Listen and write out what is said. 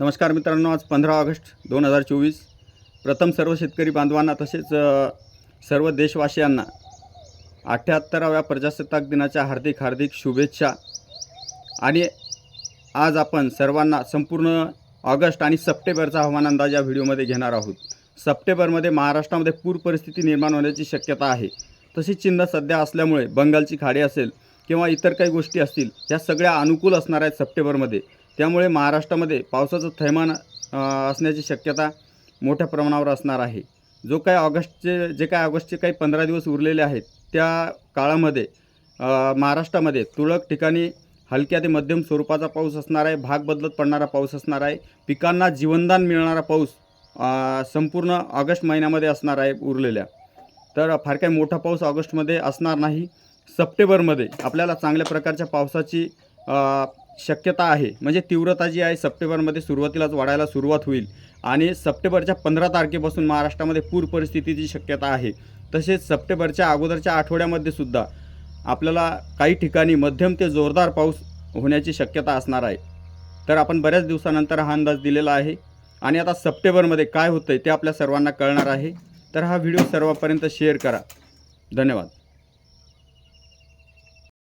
नमस्कार मित्रांनो आज पंधरा ऑगस्ट दोन हजार चोवीस. प्रथम सर्व शेतकरी बांधवांना तसेच सर्व देशवासियांना अठ्ठ्याहत्तराव्या प्रजासत्ताक दिनाच्या हार्दिक हार्दिक शुभेच्छा. आणि आज आपण सर्वांना संपूर्ण ऑगस्ट आणि सप्टेंबरचा हवामान अंदाज या व्हिडिओमध्ये घेणार आहोत. सप्टेंबरमध्ये महाराष्ट्रामध्ये पूर परिस्थिती निर्माण होण्याची शक्यता आहे. तशी चिन्ह सध्या असल्यामुळे बंगालची खाडी असेल किंवा इतर काही गोष्टी असतील ह्या सगळ्या अनुकूल असणार आहेत सप्टेंबरमध्ये. त्यामुळे महाराष्ट्रामध्ये पावसाचं थैमान असण्याची शक्यता मोठ्या प्रमाणावर असणार आहे. जो काय ऑगस्टचे जे काय ऑगस्टचे काही पंधरा दिवस उरलेले आहेत त्या काळामध्ये महाराष्ट्रामध्ये तुरळक ठिकाणी हलक्या ते मध्यम स्वरूपाचा पाऊस असणार आहे भाग बदलत पडणारा पाऊस असणार आहे पिकांना जीवनदान मिळणारा पाऊस संपूर्ण ऑगस्ट महिन्यामध्ये असणार आहे उरलेल्या. तर फार काही मोठा पाऊस ऑगस्टमध्ये असणार नाही सप्टेंबरमध्ये आपल्याला चांगल्या प्रकारच्या पावसाची शक्यता आहे. म्हणजे तीव्रता जी आहे सप्टेंबरमध्ये सुरुवातीलाच वाढायला सुरुवात होईल. आणि सप्टेंबरच्या पंधरा तारखेपासून महाराष्ट्रामध्ये पूर परिस्थितीची शक्यता आहे. तसेच सप्टेंबरच्या अगोदरच्या आठवड्यामध्ये सुद्धा आपल्याला काही ठिकाणी मध्यम ते जोरदार पाऊस होण्याची शक्यता असणार आहे. तर आपण बऱ्याच दिवसानंतर हा अंदाज दिलेला आहे. आणि आता सप्टेंबरमध्ये काय होतं आहे ते आपल्या सर्वांना कळणार आहे. तर हा व्हिडिओ सर्वांपर्यंत शेअर करा. धन्यवाद.